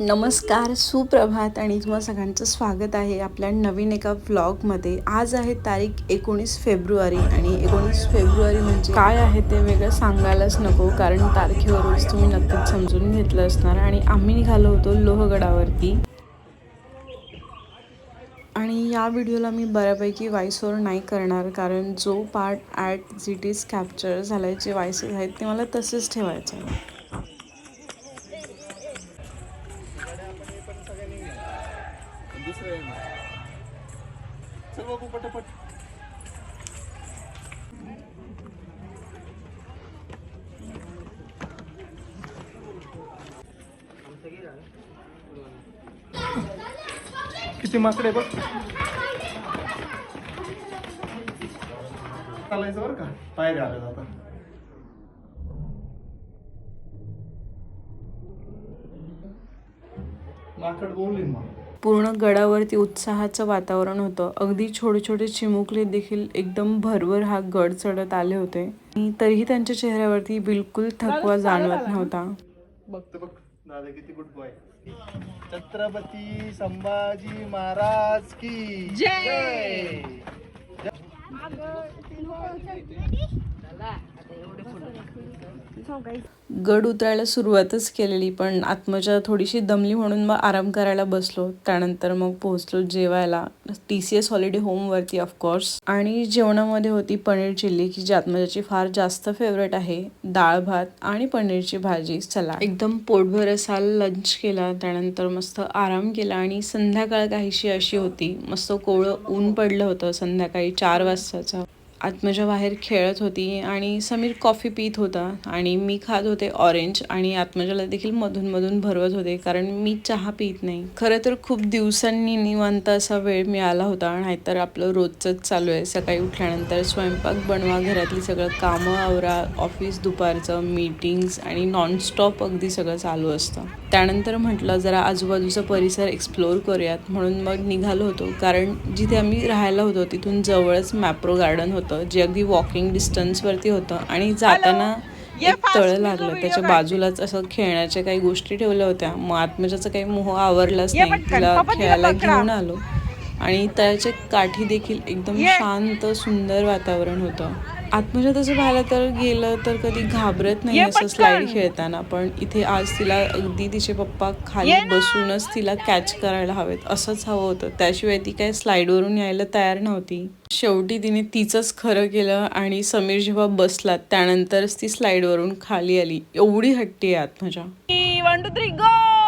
नमस्कार सुप्रभात आणि तुम्हा सगळ्यांचं स्वागत आहे आपल्या नवीन एका व्लॉगमध्ये आज आहे तारीख एकोणीस फेब्रुवारी आणि एकोणीस फेब्रुवारी म्हणजे काय आहे ते वेगळं सांगायलाच नको कारण तारखेवरच तुम्ही नक्कीच समजून घेतलं असणार आणि आम्ही निघालो होतो लोहगडावरती. आणि या व्हिडिओला मी बऱ्यापैकी व्हॉइस नाही करणार कारण जो पार्ट ॲट इट कॅप्चर झालाय जे व्हॉइसेस आहेत ते मला तसेच ठेवायचे आहे दुसरं आहे ना चल बाबू पटापट किती माकडे बघ. चालायचं बरं का? पायऱ्या आल्या आता. माकड बोलली मग. पूर्ण गडावरती उत्साहाचं वातावरण होतं. अगदी छोटे छोटे चिमुकले देखील एकदम भरभर हा गड चढत आले होते. आणि तरीही त्यांच्या चेहऱ्यावरती बिलकुल थकवा जाणवत नव्हता. बघतो बघ दादा किती गुड बॉय छत्रपती संभाजी महाराज की जय! गड उतरायला सुरुवातच केलेली पण आत्मजा थोडीशी दमली म्हणून मग आराम करायला बसलो. त्यानंतर मग पोहोचलो जेवायला. टी सी एस हॉलिडे होमवरती ऑफकोर्स आणि जेवणामध्ये होती पनीर चिल्ली की जी आत्मजाची फार जास्त फेवरेट आहे. डाळ भात आणि पनीरची भाजी चला एकदम पोटभर असा लंच केला. त्यानंतर मस्त आराम केला आणि संध्याकाळ काहीशी अशी होती. मस्त कोवळं ऊन पडलं होतं संध्याकाळी चार वाजताचं. आत्मजा बाहेर खेळत होती आणि समीर कॉफी पित होता आणि मी खात होते ऑरेंज आणि आत्मजाला देखील मधून मधून भरवत होते कारण मी चहा पित नाही. खरं तर खूप दिवसांनी निवांत असा वेळ मिळाला होता नाहीतर आपलं रोजचंच चालू आहे. सकाळी उठल्यानंतर स्वयंपाक बनवा घरातली सगळं कामं आवरा ऑफिस दुपारचं मीटिंग्स आणि नॉनस्टॉप अगदी सगळं चालू असतं. त्यानंतर म्हटलं जरा आजूबाजूचा परिसर एक्सप्लोअर करूयात. म्हणून मग निघालो होतो कारण जिथे आम्ही राहायला होतो तिथून जवळच मॅप्रो गार्डन होतं. जे अगदी वॉकिंग डिस्टन्सवरती होतं आणि जाताना एक तळ लागलं. त्याच्या बाजूलाच असं खेळण्याच्या काही गोष्टी ठेवल्या होत्या. मग आत्मजाचा काही मोह आवरलाच नाही. तिला खेळायला घेऊन आलो. आणि तळ्याच्या काठी देखील एकदम शांत सुंदर वातावरण होतं. आत्मजा तसं पाहायला तर गेलं तर कधी घाबरत नाही असं स्लाईड खेळताना. पण इथे आज तिला अगदी तिचे पप्पा खाली बसूनच तिला कॅच करायला हवेत. असंच हवं होतं. त्याशिवाय ती काय स्लाईडवरून यायला तयार नव्हती. शेवटी तिने तिचंच खरं केलं आणि समीर जेव्हा बसला त्यानंतरच ती स्लाईडवरून खाली आली. एवढी हट्टी आहे Atmaja. One two three go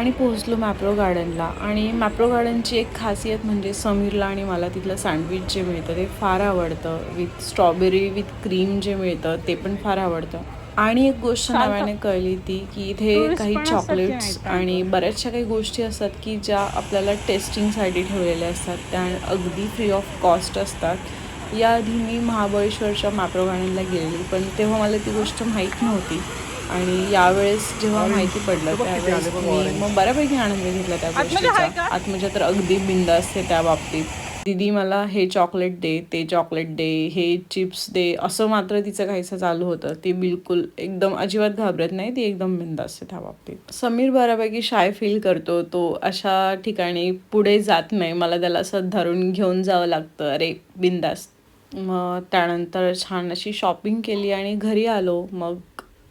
आणि पोहोचलो मॅप्रो गार्डनला. आणि मॅप्रो गार्डनची एक खासियत म्हणजे समीरला आणि मला तिथलं सँडविच जे मिळतं ते फार आवडतं. विथ स्ट्रॉबेरी विथ क्रीम जे मिळतं ते पण फार आवडतं. आणि एक गोष्ट नव्याने कळली ती की इथे काही चॉकलेट्स आणि बऱ्याचशा काही गोष्टी असतात की ज्या आपल्याला टेस्टिंगसाठी ठेवलेल्या असतात. त्या अगदी फ्री ऑफ कॉस्ट असतात. याआधी मी महाबळेश्वरच्या मॅप्रो गार्डनला गेलेली पण तेव्हा मला ती गोष्ट माहीत नव्हती. आणि यावेळेस जेव्हा माहिती पडलं त्यावेळेस मी मग बऱ्यापैकी आनंद घेतला त्या गोष्टीचा. आत्मजा तर अगदी बिंद असते त्या बाबतीत. दिदी मला हे चॉकलेट दे ते चॉकलेट दे हे चिप्स दे असं मात्र तिचं काहीसं चालू होतं. ती बिलकुल एकदम अजिबात घाबरत नाही ती एकदम बिंद असते त्या बाबतीत. समीर बऱ्यापैकी शाय फील करतो तो अशा ठिकाणी पुढे जात नाही. मला त्याला असं धरून घेऊन जावं लागतं. अरे बिंदास्त मग त्यानंतर छान अशी शॉपिंग केली आणि घरी आलो. मग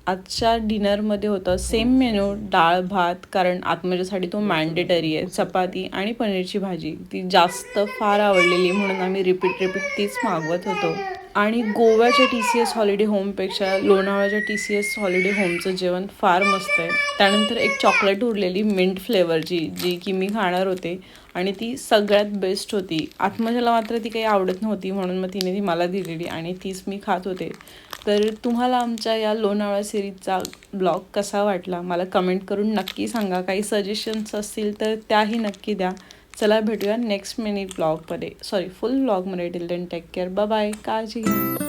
आजच्या डिनरमध्ये होतं सेम मेनू डाळ भात कारण आत्मजासाठी तो मॅन्डेटरी आहे. चपाती आणि पनीरची भाजी ती जास्त फार आवडलेली म्हणून आम्ही रिपीट रिपीट तीच मागवत होतो. आणि गोव्याच्या टी सी एस हॉलिडे होमपेक्षा लोणावळ्याच्या टी सी एस हॉलिडे होमचं जेवण फार मस्त आहे. त्यानंतर एक चॉकलेट उरलेली मिंट फ्लेवरची जी की मी खाणार होते आणि ती सगळ्यात बेस्ट होती. आत्मजाला मात्र ती काही आवडत नव्हती म्हणून मग तिने ती मला दिलेली आणि तीच मी खात होते. तर तुम्हाला आमच्या या लोणावळा सिरीजचा ब्लॉग कसा वाटला? मला कमेंट करून नक्की सांगा. काही सजेशन्स असतील तर त्याही नक्की द्या. चला भेटूया नेक्स्ट मिनिट ब्लॉगमध्ये सॉरी फुल ब्लॉगमध्ये till then take care bye काळजी घ्या.